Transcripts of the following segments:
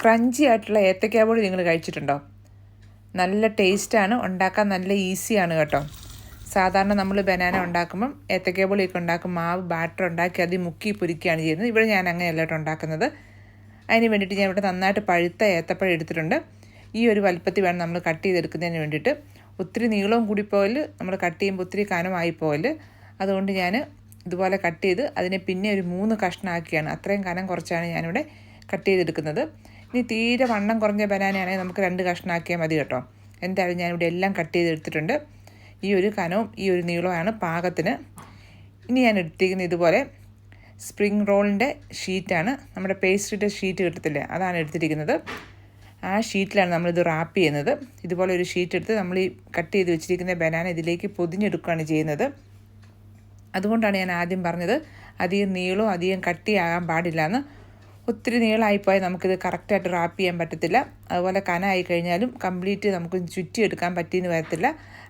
Crunchy ആയിട്ടുള്ള ഏത്തക്കാ പൊടി നിങ്ങൾ കഴിച്ചിട്ടുണ്ടോ? നല്ല ടേസ്റ്റാണ് ഉണ്ടാക്കാൻ നല്ല ഈസിയാണ് കേട്ടോ. സാധാരണ നമ്മൾ ബനാന ഉണ്ടാക്കുമ്പം ഏത്തക്കാ പൊളിയൊക്കെ ഉണ്ടാക്കും മാവ് ബാറ്റർ ഉണ്ടാക്കി അത് മുക്കി പൊരിക്കുകയാണ് ചെയ്യുന്നത്. ഇവിടെ ഞാൻ അങ്ങനെയല്ല കേട്ടോ ഉണ്ടാക്കുന്നത്. അതിന് വേണ്ടിയിട്ട് ഞാൻ ഇവിടെ നന്നായിട്ട് പഴുത്ത ഏത്തപ്പഴം എടുത്തിട്ടുണ്ട്. ഈ ഒരു വലുപ്പത്തിൽ വേണം നമ്മൾ കട്ട് ചെയ്തെടുക്കുന്നതിന് വേണ്ടിയിട്ട്. ഒത്തിരി നീളവും കൂടി പോകൽ നമ്മൾ കട്ട് ചെയ്യുമ്പോൾ ഒത്തിരി കനമായി പോകൽ അതുകൊണ്ട് ഞാൻ ഇതുപോലെ കട്ട് ചെയ്ത് അതിനെ പിന്നെ ഒരു മൂന്ന് കഷ്ണമാക്കിയാണ്. അത്രയും കനം കുറച്ചാണ് ഞാനിവിടെ കട്ട് ചെയ്തെടുക്കുന്നത്. ഇനി തീരെ വണ്ണം കുറഞ്ഞ ബനാനയാണെങ്കിൽ നമുക്ക് രണ്ട് കഷ്ണമാക്കിയാൽ മതി കേട്ടോ. എന്തായാലും ഞാനിവിടെ എല്ലാം കട്ട് ചെയ്തെടുത്തിട്ടുണ്ട്. ഈ ഒരു കനവും ഈ ഒരു നീളവുമാണ് പാകത്തിന്. ഇനി ഞാൻ എടുത്തിരിക്കുന്നത് ഇതുപോലെ സ്പ്രിങ് റോളിന്റെ ഷീറ്റാണ്. നമ്മുടെ പേസ്ട്രിയുടെ ഷീറ്റ് കിട്ടത്തില്ലേ? അതാണ് എടുത്തിരിക്കുന്നത്. ആ ഷീറ്റിലാണ് നമ്മളിത് റാപ്പ് ചെയ്യുന്നത്. ഇതുപോലെ ഒരു ഷീറ്റ് എടുത്ത് നമ്മൾ ഈ കട്ട് ചെയ്ത് വെച്ചിരിക്കുന്ന ബനാന ഇതിലേക്ക് പൊതിഞ്ഞെടുക്കുകയാണ് ചെയ്യുന്നത്. അതുകൊണ്ടാണ് ഞാൻ ആദ്യം പറഞ്ഞത് അധികം നീളവും അധികം കട്ടിയാകാൻ പാടില്ല എന്ന്. ഒത്തിരി നീളമായിപ്പോയാൽ നമുക്കിത് കറക്റ്റായിട്ട് റാപ്പ് ചെയ്യാൻ പറ്റത്തില്ല. അതുപോലെ കനമായി കഴിഞ്ഞാലും കംപ്ലീറ്റ് നമുക്ക് ചുറ്റി എടുക്കാൻ പറ്റിയെന്ന് വരത്തില്ല.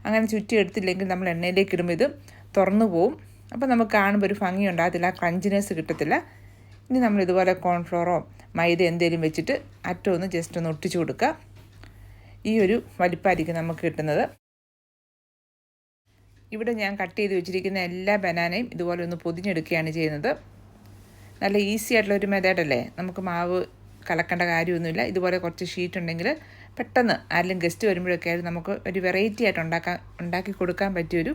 അങ്ങനെ ചുറ്റി എടുത്തില്ലെങ്കിൽ നമ്മൾ എണ്ണയിലേക്ക് ഇടുമ്പോൾ ഇത് തുറന്നു പോവും. അപ്പോൾ നമുക്ക് കാണുമ്പോൾ ഒരു ഭംഗി ഉണ്ടാകത്തില്ല ക്രഞ്ചിനെസ് കിട്ടത്തില്ല. ഇനി നമ്മൾ ഇതുപോലെ കോൺഫ്ലോറോ മൈദ എന്തെങ്കിലും വെച്ചിട്ട് അറ്റം ഒന്ന് ജസ്റ്റ് ഒന്ന് ഒട്ടിച്ചു കൊടുക്കുക. ഈ ഒരു വലിപ്പമായിരിക്കും നമുക്ക് കിട്ടുന്നത്. ഇവിടെ ഞാൻ കട്ട് ചെയ്ത് വെച്ചിരിക്കുന്ന എല്ലാ ബനാനയും ഇതുപോലെ ഒന്ന് പൊതിഞ്ഞെടുക്കുകയാണ് ചെയ്യുന്നത്. നല്ല ഈസി ആയിട്ടുള്ള ഒരു മെത്തേഡല്ലേ നമുക്ക് മാവ് കലക്കേണ്ട കാര്യമൊന്നുമില്ല. ഇതുപോലെ കുറച്ച് ഷീറ്റ് ഉണ്ടെങ്കിൽ പെട്ടെന്ന് ആരെങ്കിലും ഗസ്റ്റ് വരുമ്പോഴൊക്കെ ആയാലും നമുക്ക് ഒരു വെറൈറ്റി ആയിട്ട് ഉണ്ടാക്കാൻ ഉണ്ടാക്കി കൊടുക്കാൻ പറ്റിയൊരു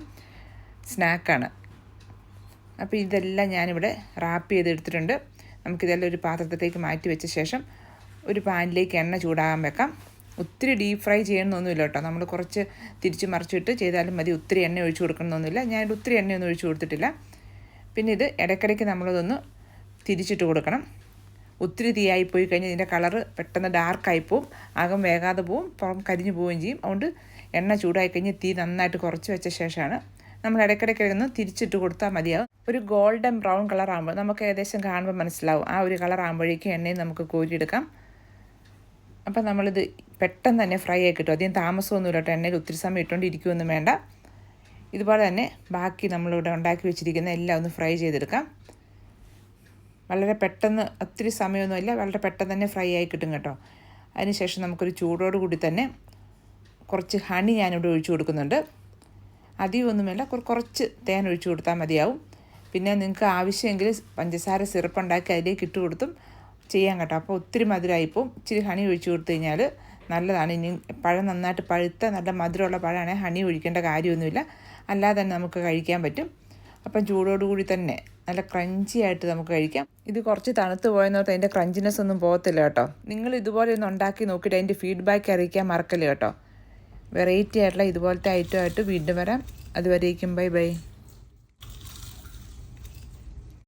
സ്നാക്കാണ് അപ്പോൾ ഇതെല്ലാം ഞാനിവിടെ റാപ്പ് ചെയ്തെടുത്തിട്ടുണ്ട്. നമുക്കിതെല്ലാം ഒരു പാത്രത്തിലേക്ക് മാറ്റി വെച്ച ശേഷം ഒരു പാനിലേക്ക് എണ്ണ ചൂടാകാൻ വെക്കാം. ഒത്തിരി ഡീപ്പ് ഫ്രൈ ചെയ്യണമെന്നൊന്നുമില്ല കേട്ടോ. നമ്മൾ കുറച്ച് തിരിച്ച് മറിച്ചിട്ട് ചെയ്താലും മതി. ഒത്തിരി എണ്ണ ഒഴിച്ചു കൊടുക്കണമെന്നൊന്നുമില്ല ഞാൻ ഒത്തിരി എണ്ണയൊന്നും ഒഴിച്ചു കൊടുത്തിട്ടില്ല. പിന്നെ ഇത് ഇടയ്ക്കിടയ്ക്ക് നമ്മളതൊന്ന് തിരിച്ചിട്ട് കൊടുക്കണം. ഒത്തിരി തീയായി പോയി കഴിഞ്ഞാൽ ഇതിന്റെ കളറ് പെട്ടെന്ന് ഡാർക്കായി പോവും. അകം വേകാതെ പോവും. പുറം കരിഞ്ഞു പോവുകയും ചെയ്യും. അതുകൊണ്ട് എണ്ണ ചൂടായി കഴിഞ്ഞ് തീ നന്നായിട്ട് കുറച്ച് വെച്ച ശേഷമാണ് നമ്മൾ ഇടയ്ക്കിടയ്ക്ക് ഒന്ന് തിരിച്ചിട്ട് കൊടുത്താൽ മതിയാവും. ഒരു ഗോൾഡൻ ബ്രൗൺ കളർ ആകുമ്പോൾ നമുക്ക് ഏകദേശം കാണുമ്പോൾ മനസ്സിലാവും. ആ ഒരു കളർ ആകുമ്പോഴേക്കും എണ്ണയും നമുക്ക് കോരിയെടുക്കാം. അപ്പം നമ്മളിത് പെട്ടെന്ന് തന്നെ ഫ്രൈ ആയി കിട്ടും. അധികം താമസമൊന്നുമില്ല കേട്ടോ. എണ്ണയിൽ ഒത്തിരി സമയം ഇട്ടുകൊണ്ടിരിക്കുമെന്നും വേണ്ട. ഇതുപോലെ തന്നെ ബാക്കി നമ്മളിവിടെ ഉണ്ടാക്കി വെച്ചിരിക്കുന്ന എല്ലാം ഒന്ന് ഫ്രൈ ചെയ്തെടുക്കാം. വളരെ പെട്ടെന്ന് ഒത്തിരി സമയമൊന്നുമില്ല. വളരെ പെട്ടെന്ന് തന്നെ ഫ്രൈ ആയി കിട്ടും കേട്ടോ. അതിനുശേഷം നമുക്കൊരു ചൂടോട് കൂടി തന്നെ കുറച്ച് ഹണി ഞാനിവിടെ ഒഴിച്ചു കൊടുക്കുന്നുണ്ട്. അധികമൊന്നുമില്ല കുറച്ച് തേൻ ഒഴിച്ചു കൊടുത്താൽ മതിയാവും. പിന്നെ നിങ്ങൾക്ക് ആവശ്യമെങ്കിൽ പഞ്ചസാര സിറപ്പ് ഉണ്ടാക്കി അതിലേക്ക് ഇട്ട് കൊടുത്തും ചെയ്യാൻ കേട്ടോ. അപ്പോൾ ഒത്തിരി മധുരമായിപ്പോൾ ഇച്ചിരി ഹണി ഒഴിച്ചു കൊടുത്തു കഴിഞ്ഞാൽ നല്ലതാണ്. ഇനി പഴം നന്നായിട്ട് പഴുത്ത നല്ല മധുരമുള്ള പഴമാണെങ്കിൽ ഹണി ഒഴിക്കേണ്ട കാര്യമൊന്നുമില്ല. അല്ലാതെ തന്നെ നമുക്ക് കഴിക്കാൻ പറ്റും. അപ്പം ചൂടോടുകൂടി തന്നെ നല്ല ക്രഞ്ചി ആയിട്ട് നമുക്ക് കഴിക്കാം. ഇത് കുറച്ച് തണുത്ത് പോയെന്നോർത്ത് അതിന്റെ ക്രഞ്ചിനെസ് ഒന്നും പോകത്തില്ല കേട്ടോ. നിങ്ങൾ ഇതുപോലെ ഒന്ന് ഉണ്ടാക്കി നോക്കിയിട്ട് അതിന്റെ ഫീഡ്ബാക്ക് അറിയിക്കാൻ മറക്കല്ലേ കേട്ടോ. വെറൈറ്റി ആയിട്ടുള്ള ഇതുപോലത്തെ ഐറ്റം ആയിട്ട് വീണ്ടും വരാം. അതുവരേക്കും ബൈ ബൈ